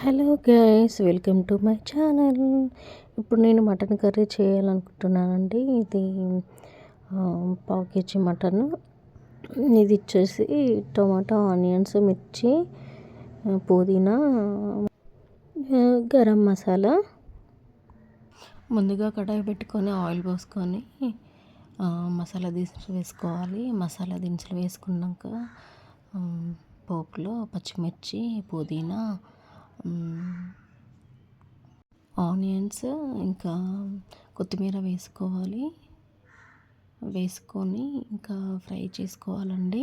Hello guys welcome to my channel. ఇప్పుడు నేను mutton curry చేయాలనుకుంటున్నానండి. ఇది పావు కేజీ మటన్. ఇది ఇచ్చేసి టొమాటో ఆనియన్స్ మిర్చి పుదీనా గరం మసాలా. ముందుగా కడాయి పెట్టుకొని ఆయిల్ పోసుకొని మసాలా దినుసులు వేసుకోవాలి. మసాలా దినుసులు వేసుకున్నాక పోపులో పచ్చిమిర్చి పుదీనా ఆనియన్స్ ఇంకా కొత్తిమీర వేసుకోవాలి. వేసుకొని ఇంకా ఫ్రై చేసుకోవాలండి.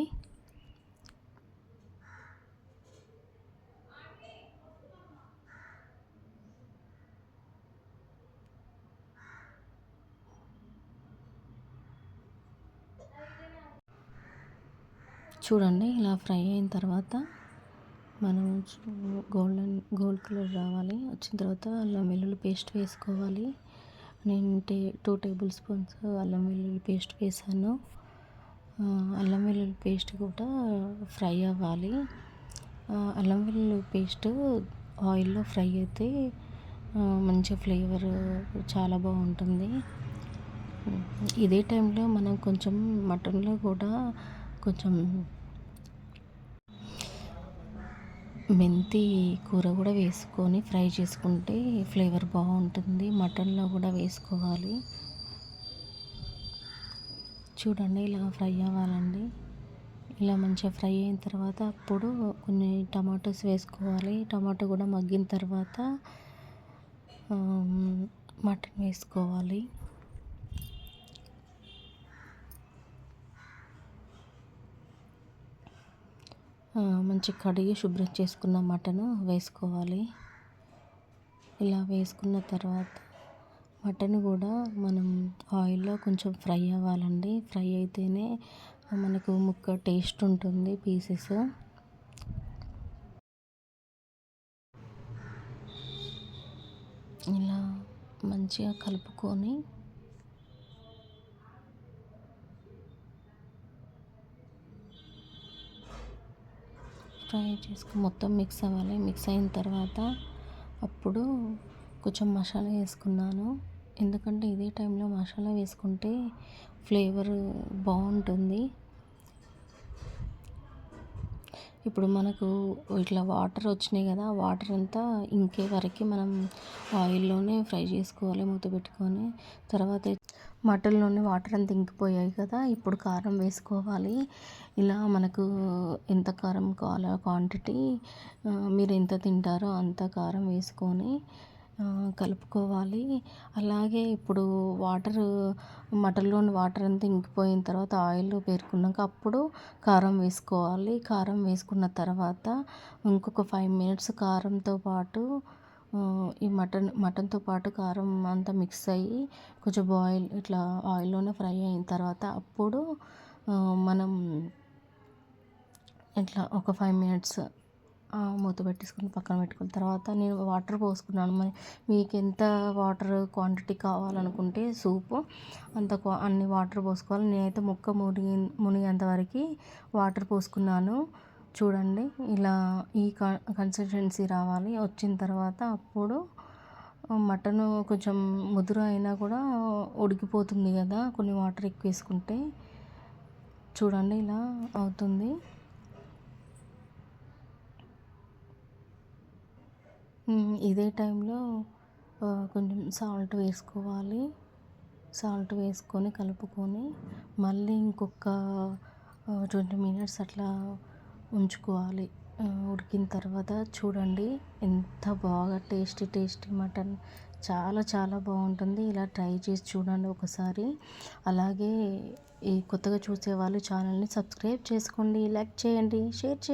చూడండి ఇలా ఫ్రై అయిన తర్వాత మనం గోల్డెన్ గోల్డ్ కలర్ రావాలి. వచ్చిన తర్వాత అల్లం వెల్లుల్లి పేస్ట్ వేసుకోవాలి. నేను టే టూ టేబుల్ స్పూన్స్ అల్లం వెల్లుల్లి పేస్ట్ వేసాను. అల్లం వెల్లుల్లి పేస్ట్ కూడా ఫ్రై అవ్వాలి. అల్లం వెల్లుల్లి పేస్ట్ ఆయిల్లో ఫ్రై అయితే మంచి ఫ్లేవర్ చాలా బాగుంటుంది. ఇదే టైంలో మనం కొంచెం మటన్లో కూడా కొంచెం మెంతి కూర కూడా వేసుకొని ఫ్రై చేసుకుంటే ఫ్లేవర్ బాగుంటుంది. మటన్లో కూడా వేసుకోవాలి. చూడండి ఇలా ఫ్రై అవ్వాలండి. ఇలా మంచిగా ఫ్రై అయిన తర్వాత అప్పుడు కొన్ని టమాటోస్ వేసుకోవాలి. టమాటో కూడా మగ్గిన తర్వాత మటన్ వేసుకోవాలి. మంచి కడిగి శుభ్రం చేసుకున్న మటను వేసుకోవాలి. ఇలా వేసుకున్న తర్వాత మటన్ కూడా మనం ఆయిల్లో కొంచెం ఫ్రై అవ్వాలండి. ఫ్రై అయితేనే మనకు ముక్క టేస్ట్ ఉంటుంది పీసెస్. ఇలా మంచిగా కలుపుకొని ఫ్రై చేసుకుని మొత్తం మిక్స్ అవ్వాలి. మిక్స్ అయిన తర్వాత అప్పుడు కొంచెం మసాలా వేసుకున్నాను. ఎందుకంటే ఇదే టైంలో మసాలా వేసుకుంటే ఫ్లేవర్ బాగుంటుంది. ఇప్పుడు మనకు ఇట్లా వాటర్ వచ్చినాయి కదా వాటర్ అంతా ఇంకే వరకు మనం ఆయిల్లోనే ఫ్రై చేసుకోవాలి మూత పెట్టుకొని. తర్వాత మటన్లోని వాటర్ అంతా ఇంకిపోయాయి కదా ఇప్పుడు కారం వేసుకోవాలి. ఇలా మనకు ఎంత కారం కావాలో క్వాంటిటీ మీరు ఎంత తింటారో అంత కారం వేసుకొని కలుపుకోవాలి. అలాగే ఇప్పుడు వాటర్ మటన్లోని వాటర్ అంతా ఇంకిపోయిన తర్వాత ఆయిల్ పేరుకున్నాక అప్పుడు కారం వేసుకోవాలి. కారం వేసుకున్న తర్వాత ఇంకొక ఫైవ్ మినిట్స్ కారంతో పాటు ఈ మటన్ మటన్తో పాటు కారం అంతా మిక్స్ అయ్యి కొంచెం బాయిల్ ఇట్లా ఆయిల్లోనే ఫ్రై అయిన తర్వాత అప్పుడు మనం ఇట్లా ఒక ఫైవ్ మినిట్స్ మూత పెట్టేసుకుని పక్కన పెట్టుకున్న తర్వాత నేను వాటర్ పోసుకున్నాను. మరి మీకు ఎంత వాటర్ క్వాంటిటీ కావాలనుకుంటే సూపు అంత అన్ని వాటర్ పోసుకోవాలి. నేనైతే ముక్క మునిగి మునిగేంత వరకు వాటర్ పోసుకున్నాను. చూడండి ఇలా ఈ కన్సిస్టెన్సీ రావాలి. వచ్చిన తర్వాత అప్పుడు మటన్ కొంచెం ముదురు అయినా కూడా ఉడికిపోతుంది కదా కొన్ని వాటర్ ఎక్కువ వేసుకుంటే. చూడండి ఇలా అవుతుంది. ఇదే టైంలో కొంచెం సాల్ట్ వేసుకోవాలి. సాల్ట్ వేసుకొని కలుపుకొని మళ్ళీ ఇంకొక ట్వంటీ మినిట్స్ అట్లా ఉంచుకోవాలి. ఉడికిన తర్వాత చూడండి ఎంత బాగా టేస్టీ టేస్టీ మటన్. చాలా చాలా బాగుంటుంది. ఇలా ట్రై చేసి చూడండి ఒకసారి. అలాగే ఈ కొత్తగా చూసే వాళ్ళు ఛానల్ని సబ్స్క్రైబ్ చేసుకోండి లైక్ చేయండి షేర్ చేయండి.